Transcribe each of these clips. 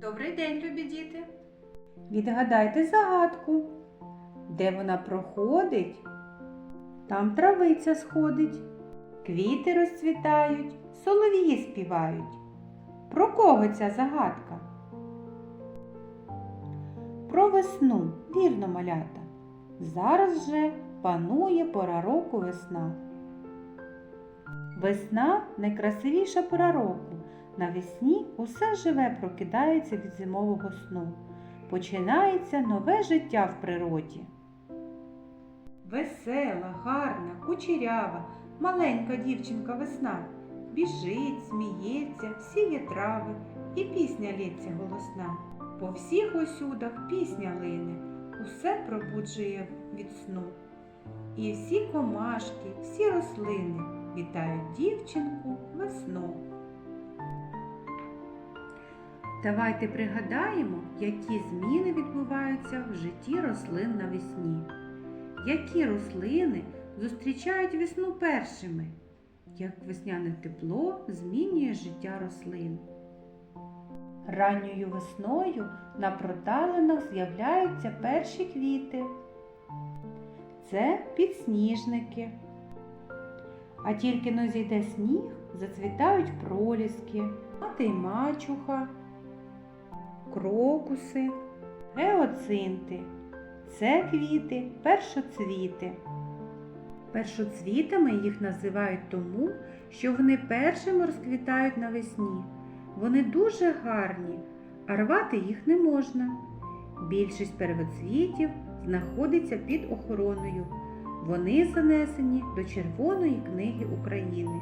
Добрий день, любі діти! Відгадайте загадку. Де вона проходить, там травиця сходить, квіти розцвітають, солов'ї співають. Про кого ця загадка? Про весну, вірно, малята. Зараз же панує пора року весна. Весна найкрасивіша пора року. Навесні усе живе прокидається від зимового сну. Починається нове життя в природі. Весела, гарна, кучерява, маленька дівчинка весна. Біжить, сміється, сіє трави, і пісня лється голосна. По всіх осюдах пісня лине, усе пробуджує від сну. І всі комашки, всі рослини вітають дівчинку весну. Давайте пригадаємо, які зміни відбуваються в житті рослин навесні. Які рослини зустрічають весну першими? Як весняне тепло змінює життя рослин. Ранньою весною на проталинах з'являються перші квіти. Це підсніжники. А тільки но зійде сніг, зацвітають проліски, мати й мачуха, крокуси, геоцинти. Це квіти першоцвіти. Першоцвітами їх називають тому, що вони першими розквітають навесні. Вони дуже гарні, а рвати їх не можна. Більшість первоцвітів знаходиться під охороною. Вони занесені до Червоної книги України.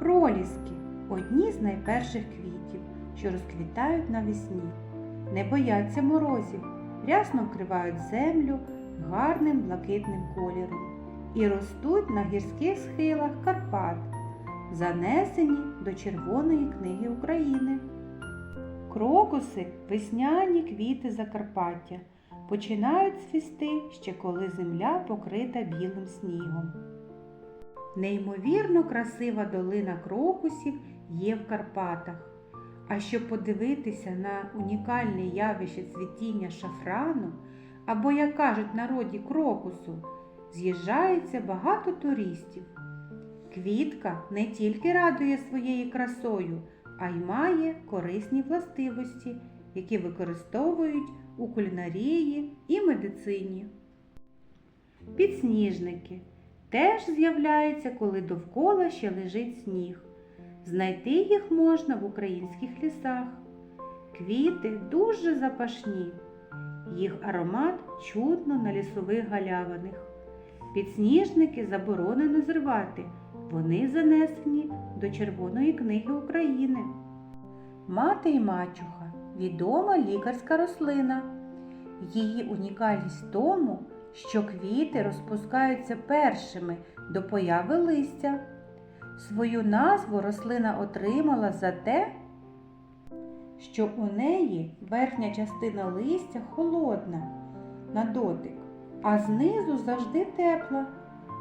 Проліски одні з найперших квітів, що розквітають навесні. Не бояться морозів, рясно вкривають землю гарним блакитним кольором і ростуть на гірських схилах Карпат, занесені до Червоної книги України. Крокуси весняні квіти Закарпаття починають цвісти ще коли земля покрита білим снігом. Неймовірно красива долина крокусів є в Карпатах. А щоб подивитися на унікальне явище цвітіння шафрану, або, як кажуть народі крокусу, з'їжджається багато туристів. Квітка не тільки радує своєю красою, а й має корисні властивості, які використовують у кулінарії і медицині. Підсніжники теж з'являються, коли довкола ще лежить сніг. Знайти їх можна в українських лісах. Квіти дуже запашні. Їх аромат чутно на лісових галявинах. Підсніжники заборонено зривати. Вони занесені до Червоної книги України. Мати і мачуха відома лікарська рослина. Її унікальність в тому, що квіти розпускаються першими до появи листя. Свою назву рослина отримала за те, що у неї верхня частина листя холодна на дотик, а знизу завжди тепла,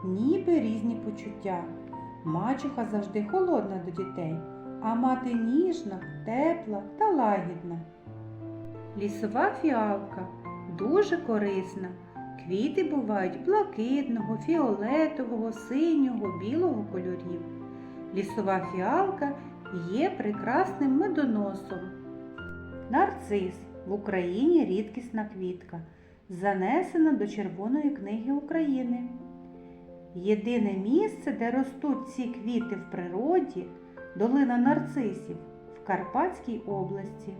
ніби різні почуття. Мачуха завжди холодна до дітей, а мати ніжна, тепла та лагідна. Лісова фіалка дуже корисна. Квіти бувають блакитного, фіолетового, синього, білого кольорів. Лісова фіалка є прекрасним медоносом. Нарцис в Україні рідкісна квітка, занесена до Червоної книги України. Єдине місце, де ростуть ці квіти в природі, долина нарцисів в Карпатській області.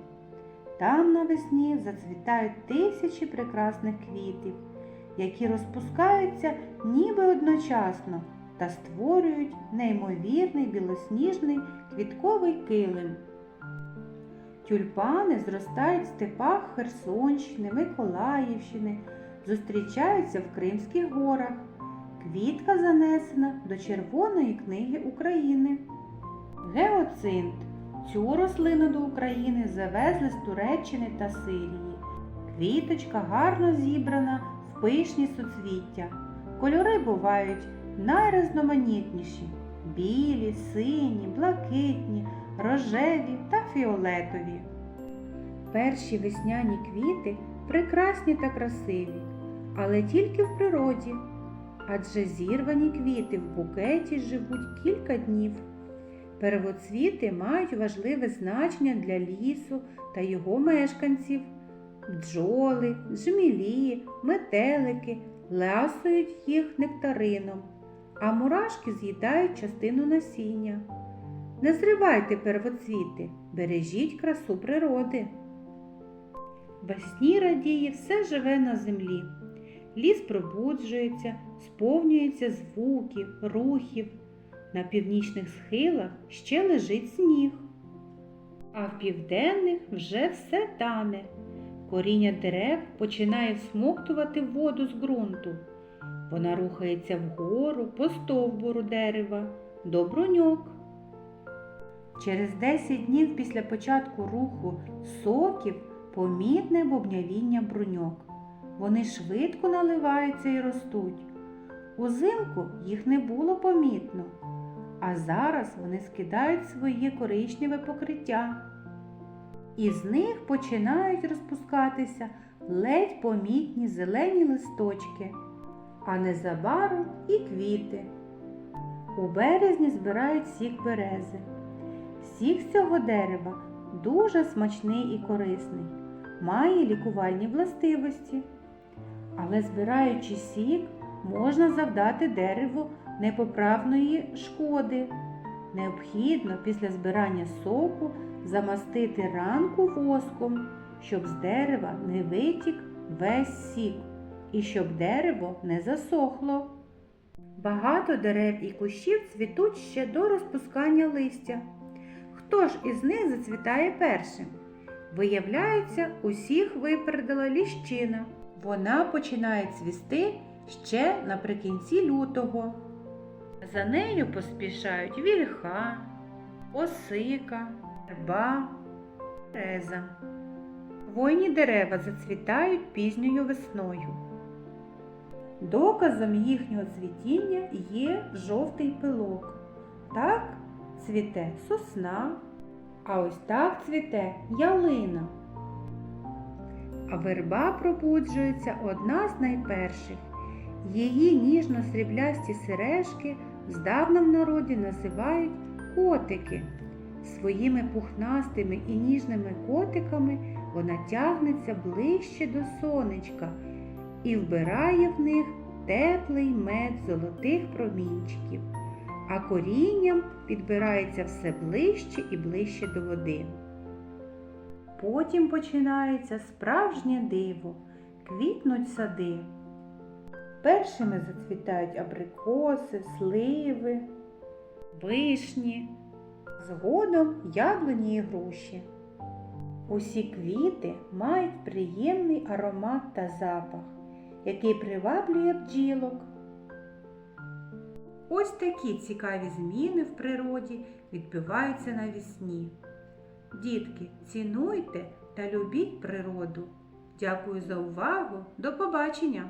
Там навесні зацвітають тисячі прекрасних квітів, які розпускаються ніби одночасно та створюють неймовірний білосніжний квітковий килим. Тюльпани зростають в степах Херсонщини, Миколаївщини, зустрічаються в Кримських горах. Квітка занесена до Червоної книги України. Геоцинт. Цю рослину до України завезли з Туреччини та Сирії. Квіточка гарно зібрана в пишні суцвіття. Кольори бувають найрізноманітніші білі, сині, блакитні, рожеві та фіолетові. Перші весняні квіти прекрасні та красиві, але тільки в природі, адже зірвані квіти в букеті живуть кілька днів. Первоцвіти мають важливе значення для лісу та його мешканців. Бджоли, джмілі, метелики ласують їх нектарином, а мурашки з'їдають частину насіння. Не зривайте первоцвіти, бережіть красу природи. Весні радіє все живе на землі. Ліс пробуджується, сповнюється звуків, рухів. На північних схилах ще лежить сніг, а в південних вже все тане. Коріння дерев починає всмоктувати воду з ґрунту. Вона рухається вгору по стовбуру дерева до бруньок. Через 10 днів після початку руху соків помітне бобнявіння бруньок. Вони швидко наливаються і ростуть. Узимку їх не було помітно, а зараз вони скидають своє коричневе покриття. Із них починають розпускатися ледь помітні зелені листочки, а незабаром і квіти. У березні збирають сік берези. Сік з цього дерева дуже смачний і корисний, має лікувальні властивості. Але збираючи сік, можна завдати дереву непоправної шкоди. Необхідно після збирання соку замастити ранку воском, щоб з дерева не витік весь сік і щоб дерево не засохло. Багато дерев і кущів цвітуть ще до розпускання листя. Хто ж із них зацвітає першим? Виявляється, усіх випередила ліщина. Вона починає цвісти ще наприкінці лютого. За нею поспішають вільха, осика, верба, береза. Хвойні дерева зацвітають пізньою весною. Доказом їхнього цвітіння є жовтий пилок. Так цвіте сосна, а ось так цвіте ялина. А верба пробуджується одна з найперших. Її ніжно-сріблясті сережки здавна в народі називають котики. Своїми пухнастими і ніжними котиками вона тягнеться ближче до сонечка і вбирає в них теплий мед золотих промінчиків, а корінням підбирається все ближче і ближче до води. Потім починається справжнє диво, квітнуть сади. Першими зацвітають абрикоси, сливи, вишні, згодом яблуні і груші. Усі квіти мають приємний аромат та запах, який приваблює бджілок. Ось такі цікаві зміни в природі відбуваються навесні. Дітки, цінуйте та любіть природу. Дякую за увагу. До побачення!